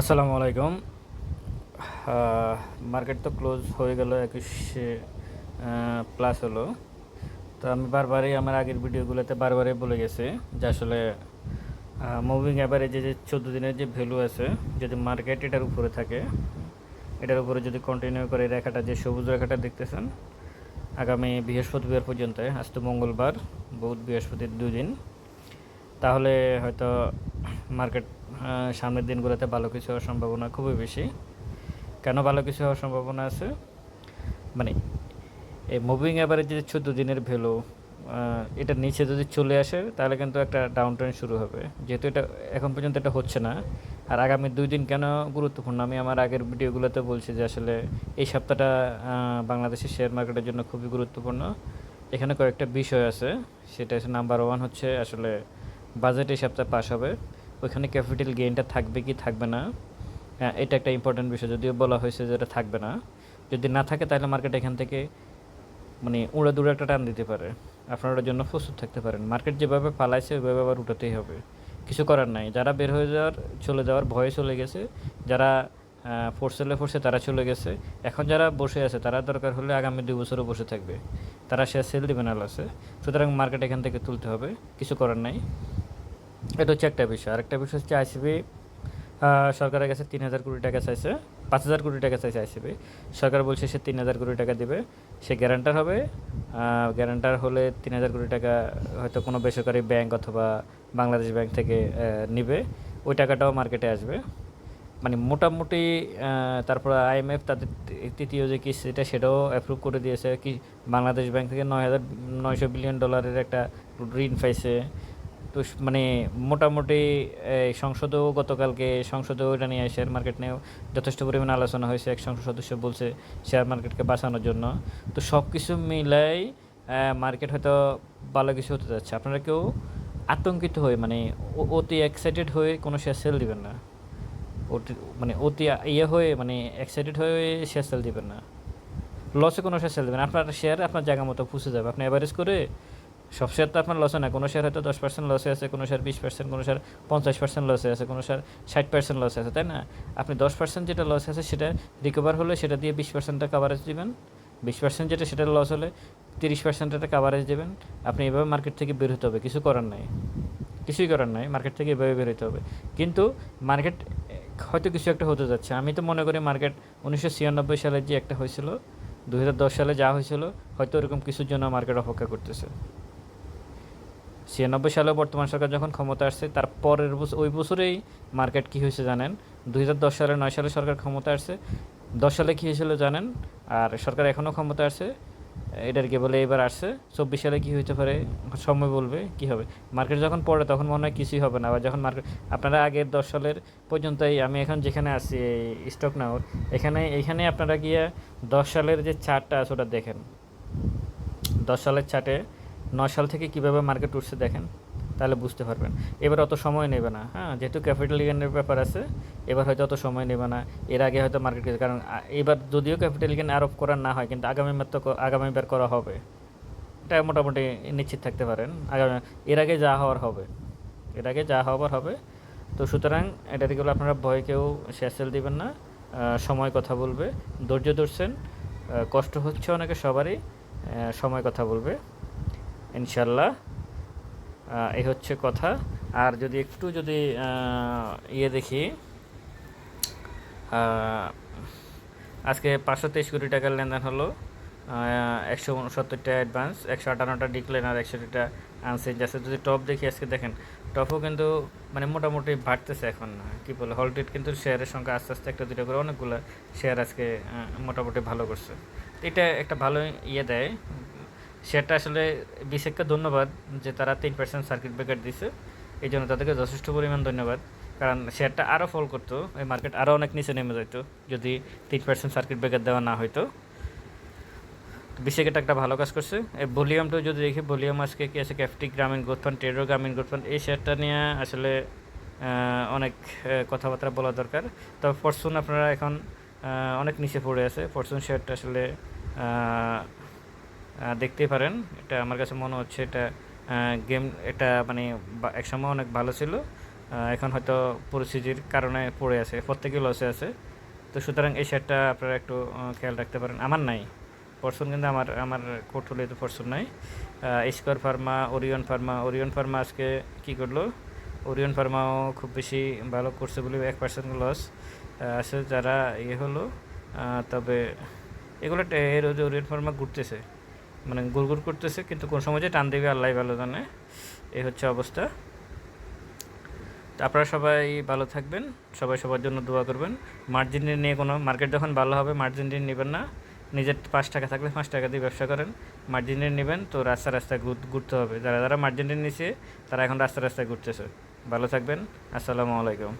আসসালামু আলাইকুম। মার্কেট তো ক্লোজ হয়ে গেল একুশে প্লাস হলো। তো আমি বারবারই আমার আগের ভিডিওগুলোতে বারবারই বলে গেছি যে আসলে মুভিং অ্যাভারেজে যে চোদ্দ দিনের যে ভ্যালু আছে, যদি মার্কেট এটার উপরে থাকে, এটার উপরে যদি কন্টিনিউ করে রেখাটা, যে সবুজ রেখাটা দেখতেছেন, আগামী বৃহস্পতিবার পর্যন্ত, আজ তো মঙ্গলবার, বুধ বৃহস্পতির দুদিন তাহলে হয়তো মার্কেট সামনের দিনগুলোতে ভালো কিছু হওয়ার সম্ভাবনা খুবই বেশি। কেন ভালো কিছু হওয়ার সম্ভাবনা আছে? মানে এই মুভিং অ্যাভারেজ যে চোদ্দ দিনের ভ্যালু এটা নিচে যদি চলে আসে, তাহলে কিন্তু একটা ডাউন ট্রেন শুরু হবে। যেহেতু এটা এখন পর্যন্ত এটা হচ্ছে না। আর আগামী দুই দিন কেন গুরুত্বপূর্ণ? আমি আমার আগের ভিডিওগুলোতে বলছি যে আসলে এই সপ্তাহটা বাংলাদেশের শেয়ার মার্কেটের জন্য খুবই গুরুত্বপূর্ণ। এখানে কয়েকটা বিষয় আছে। সেটা হচ্ছে নাম্বার ওয়ান হচ্ছে আসলে বাজেট এই সপ্তাহে পাশ হবে। ওইখানে ক্যাপিটাল গেইনটা থাকবে কি থাকবে না? হ্যাঁ, এটা একটা ইম্পর্টেন্ট বিষয়। যদিও বলা হয়েছে যে এটা থাকবে না। যদি না থাকে তাহলে মার্কেট এখান থেকে মানে উড়ে দূরে একটা টান দিতে পারে। আপনারা জন্য প্রস্তুত থাকতে পারেন। মার্কেট যেভাবে পালাইছে ওইভাবে আবার উঠাতেই হবে। কিছু করার নাই। যারা বের হয়ে যাওয়ার চলে যাওয়ার ভয়ে চলে গেছে যারা ফোর্সেলে ফোর্সে তারা চলে গেছে। এখন যারা বসে আছে তারা দরকার হলে আগামী দুই বছরও বসে থাকবে। তারা শেয়ার সেল দিবে না আছে সুতরাং মার্কেট এখান থেকে তুলতে হবে। কিছু করার নাই। এটা হচ্ছে একটা বিষয়। আরেকটা বিষয় হচ্ছে আইসিবি সরকারের কাছে তিন হাজার কোটি টাকা চাইছে, পাঁচ হাজার কোটি টাকা চাইছে আইসিবি সরকার বলছে সে তিন হাজার কোটি টাকা দেবে, সে গ্যারান্টার হবে গ্যারান্টার হলে তিন হাজার কোটি টাকা হয়তো কোনো বেসরকারি ব্যাংক অথবা বাংলাদেশ ব্যাংক থেকে নিবে। ওই টাকাটাও মার্কেটে আসবে। মানে মোটামুটি তারপর আইএমএফ তাদের তৃতীয় যে কিস্তিটা সেটাও অ্যাপ্রুভ করে দিয়েছে। কি, বাংলাদেশ ব্যাংক থেকে নয় হাজার, নয়শো বিলিয়ন ডলারের একটা ঋণ পাইছে। তো মানে মোটামুটি সংসদেও গতকালকে সংসদেও এটা নিয়ে শেয়ার মার্কেট নিয়েও যথেষ্ট পরিমাণে আলোচনা হয়েছে। এক সংসদ সদস্য বলছে শেয়ার মার্কেটকে বাঁচানোর জন্য। তো সব কিছু মিলাই মার্কেট হয়তো ভালো কিছু হতে যাচ্ছে। আপনারা কেউ আতঙ্কিত হয়ে মানে অতি এক্সাইটেড হয়ে কোনো শেয়ার সেল দিবেন না। অতি মানে অতি ইয়ে হয়ে মানে এক্সাইটেড হয়ে শেয়ার সেল দিবেন না। লসে কোনো শেয়ার সেল দেবেন আপনার শেয়ার আপনার জায়গা মতো পুষে যাবে। আপনি অ্যাভারেজ করে সব শেয়ার তো আপনার লসে না। কোনো শেয়ার হয়তো দশ পার্সেন্ট লসে আছে, কোনো শেয়ার বিশ পার্সেন্ট কোনো শেয়ার পঞ্চাশ পার্সেন্ট লসে আছে, কোনো শেয়ার ষাট পার্সেন্ট লসে আছে, তাই না? আপনি দশ পার্সেন্ট যেটা লস আছে সেটা রিকভার হলে সেটা দিয়ে বিশ পার্সেন্টটা কাভারেজ দেবেন। বিশ পার্সেন্ট যেটা সেটা লস হলে তিরিশ পার্সেন্ট একটা কাভারেজ দেবেন। আপনি এভাবে মার্কেট থেকে বের হতে হবে, কিছু করার নাই। কিছুই করার নাই মার্কেট থেকে এভাবে বের হতে হবে। কিন্তু মার্কেট হয়তো কিছু একটা হতে যাচ্ছে। আমি তো মনে করি মার্কেট উনিশশো ছিয়ানব্বই সালে যে একটা হয়েছিল দু হাজার দশ সালে যা হয়েছিল, হয়তো ওরকম কিছুর জন্য মার্কেট অপেক্ষা করতেছে। ছিয়ানব্বই সালে বর্তমান সরকার যখন ক্ষমতা আসছে, তার পরের বছর ওই বছরেই মার্কেট কী হয়েছে জানেন? দু হাজার দশ সালে, নয় সালে সরকার ক্ষমতা আসছে। দশ সালে কী হয়েছিল জানেন? আর সরকার এখনও ক্ষমতা আসছে, এটার কি বলে এবার আসছে। চব্বিশ সালে কী হইতে পারে? সময় বলবে, কি হবে? মার্কেট যখন পড়ে, তখন মনে হয় কিছুই হবে না। আবার যখন মার্কেট আপনারা আগের দশ সালের পর্যন্তই আমি এখন যেখানে আছি, এই স্টক নাও এখানে এখানে আপনারা গিয়ে দশ সালের যে চার্টটা আছে, ওটা দেখেন। দশ সালের চার্টে নয় সাল থেকে কীভাবে মার্কেট উঠছে দেখেন, তাহলে বুঝতে পারবেন। এবার অত সময় নেবে না হ্যাঁ? যেহেতু ক্যাপিটাল গেনের ব্যাপার আছে, এবার হয়তো অত সময় নেবে না, এর আগে হয়তো মার্কেট গেছে। কারণ এবার যদিও ক্যাপিটাল গেন আরোপ করা না হয়, কিন্তু আগামীবার তো ক- আগামীবার করা হবে। এটা মোটামুটি নিশ্চিত থাকতে পারেন। আগামী, এর আগে যা হওয়ার হবে, এর আগে যা হওয়ার হবে। তো সুতরাং এটা থেকে আপনারা ভয় কেউ শেয়ার সেল দিবেন না সময় কথা বলবে, ধৈর্য ধরছেন কষ্ট হচ্ছে অনেকে সবারই সময় কথা বলবে। ইনশাল্লাহ। এই হচ্ছে কথা। আর যদি একটু যদি ইয়ে দেখি আজকে পাঁচশো তেইশ কোটি টাকার লেনদেন হলো একশো উনসত্তরটা অ্যাডভান্স একশো আটান্নটা ডিক্লেন আর একশোটা আনসেঞ্জ আছে যদি টপ দেখি আজকে দেখেন টপও কিন্তু মানে মোটামুটি বাড়তেছে এখন। কি বলে হলটেড কিন্তু শেয়ারের সংখ্যা আস্তে আস্তে একটা দুটো করে অনেকগুলো শেয়ার আজকে মোটামুটি ভালো করছে। এটা একটা ভালো ইয়ে দেয়। শেয়ারটা আসলে বিশেষকে ধন্যবাদ যে তারা তিন পার্সেন্ট সার্কিট ব্রেকার দিছে। এই জন্য তাদেরকে যথেষ্ট পরিমাণ ধন্যবাদ। কারণ শেয়ারটা আরও ফল করতো, এই মার্কেট আরও অনেক নিচে নেমে যেত যদি তিন পার্সেন্ট সার্কিট ব্রেকার দেওয়া না হতো বিশেষ এটা একটা ভালো কাজ করছে। এই ভলিউমটা যদি দেখি ভলিউম আজকে কি আছে? ক্যাফটিক গ্রামীণ গ্রোথ ফান্ড টেরো গ্রামীণ গ্রোথ ফান্ড এই শেয়ারটা নিয়ে আসলে অনেক কথাবার্তা বলা দরকার। তবে ফরচুন আপনারা এখন অনেক নিচে পড়ে আছে। ফরচুন শেয়ারটা আসলে দেখতেই পারেন। এটা আমার কাছে মনে হচ্ছে এটা গেম এটা মানে একসময় অনেক ভালো ছিল। এখন হয়তো পরিস্থিতির কারণে পড়ে আছে, প্রত্যেকেই লসে আছে। তো সুতরাং এই শেয়ারটা আপনারা একটু খেয়াল রাখতে পারেন। আমার নাই। পরশুন কিন্তু আমার আমার পোর্টফোলিওতে পরশুন নাই। Square Pharma Orion Pharma Orion Pharma আজকে কী করল? ওরিয়ন ফার্মাও খুব বেশি ভালো করছে বলে এক পার্সেন্ট লস আছে যারা ইয়ে হলো। তবে এগুলো, এর ওরিয়ন ফার্মা ঘুরতেছে। মানে গুড় গুড় করতেছে, কিন্তু কোন সময় যে টান দেবে আল্লাহ ভালো জানে। এই হচ্ছে অবস্থা। তো আপনারা সবাই ভালো থাকবেন, সবাই সবার জন্য দোয়া করবেন। মার্জিন নিয়ে কোনো মার্কেট যখন ভালো হবে মার্জিন নেবেন না। নিজের পাঁচ টাকা থাকলে পাঁচ টাকা দিয়ে ব্যবসা করেন। মার্জিন নেবেন তো রাস্তা রাস্তায় ঘুর- ঘুরতে হবে। যারা যারা মার্জিন নিছে, তারা এখন রাস্তা রাস্তায় ঘুরতেছে। ভালো থাকবেন। আসসালামু আলাইকুম।